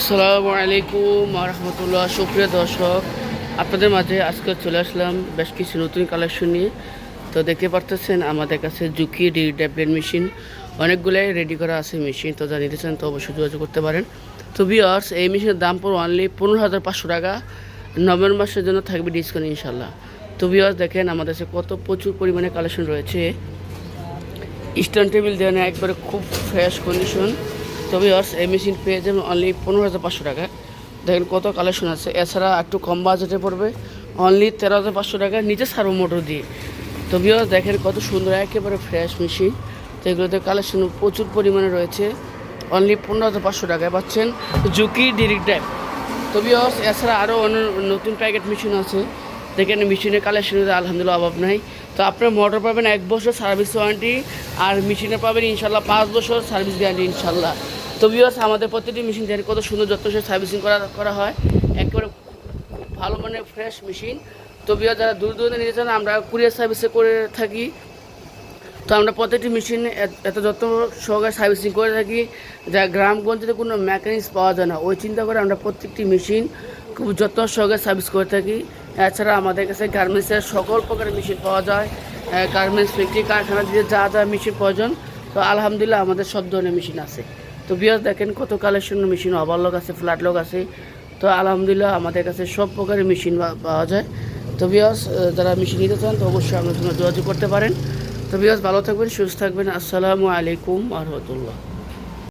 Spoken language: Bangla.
আসসালামু আলাইকুম রহমতুল্লাহ। সুপ্রিয় দর্শক, আপনাদের মাঝে আজকে চলে আসলাম বেশ কিছু নতুন কালেকশন নিয়ে। তো দেখতে পারতেছেন, আমাদের কাছে জুকি ডি ড্যাবলেট মেশিন অনেকগুলাই রেডি করা আছে মেশিন তো যা নিতে চান, তো অবশ্যই যোগাযোগ করতে পারেন। তো বিয়ার্স এই মেশিনের দাম পড়ো অনলি পনেরো হাজার পাঁচশো টাকা। নভেম্বর মাসের জন্য থাকবে ডিসকাউন্ট ইনশাল্লাহ তো বিয়ার্স দেখেন, আমাদের কাছে কত প্রচুর পরিমাণে কালেকশন রয়েছে। স্ট্যান্ড টেবিল দেওয়া একবারে খুব ফ্রেশ কন্ডিশন তবে অর্স এই মেশিন পেয়ে যাবেন অনলি পনেরো হাজার পাঁচশো টাকা। দেখেন কত কালেকশন আছে। এছাড়া একটু কম বাজেটে পড়বে। অনলি তেরো হাজার পাঁচশো টাকা নিচে সার্ভো মোটর দিয়ে। তো বিয়ার্স দেখেন কত সুন্দর, একেবারে ফ্রেশ মেশিন তো এগুলোতে কালেকশন প্রচুর পরিমাণে রয়েছে। অনলি পনেরো হাজার পাঁচশো টাকায় পাচ্ছেন জুকি ডিরিক ড্যাপ তো বিয়ার্স এছাড়া আরও অন্য নতুন প্যাকেট মেশিন আছে। দেখেন মেশিনের কালেকশনের আলহামদুলিল্লাহ অভাব নাই। তো আপনার মোটর পাবেন এক বছর সার্ভিস ওয়ারেন্টি আর মেশিনে পাবেন ইনশাল্লাহ পাঁচ বছর সার্ভিস গ্যারান্টি ইনশাল্লাহ। তো বিয়ার্স আমাদের প্রতিটি মেশিন দেখেন কত সুন্দর যত্ন সে সার্ভিসিং করা করা হয়। একেবারে ভালো মানের ফ্রেশ মেশিন তো বিয়ার যারা দূর দূরে নিয়ে চান, আমরা কুরিয়ার সার্ভিসে করে থাকি। তো আমরা প্রত্যেকটি মেশিন এত যত্ন সহকারে সার্ভিসিং করে থাকি। যা গ্রামগঞ্জে কোনো মেকানিক্স পাওয়া যায় না। ওই চিন্তা করে আমরা প্রত্যেকটি মেশিন খুব যত্ন সহকারে সার্ভিস করে থাকি। এছাড়া আমাদের কাছে গার্মেন্টসের সকল প্রকারের মেশিন পাওয়া যায়। গার্মেন্টস ফ্যাক্টরি কারখানা দিয়ে যা যা মেশিন প্রয়োজন। তো আলহামদুলিল্লাহ আমাদের সব ধরনের মেশিন আছে। তো বিয়াস দেখেন কত কালেকশনের মেশিন ওভারলক আছে ফ্ল্যাট লক আছে। তো আলহামদুলিল্লাহ আমাদের কাছে সব প্রকারের মেশিন পাওয়া যায়। তো বিয়াস যারা মেশিন নিতে চান, তো অবশ্যই আপনার সঙ্গে যোগাযোগ করতে পারেন। তো বিয়াস, ভালো থাকবেন, সুস্থ থাকবেন। আসসালামু আলাইকুম আহমতুল্লাহ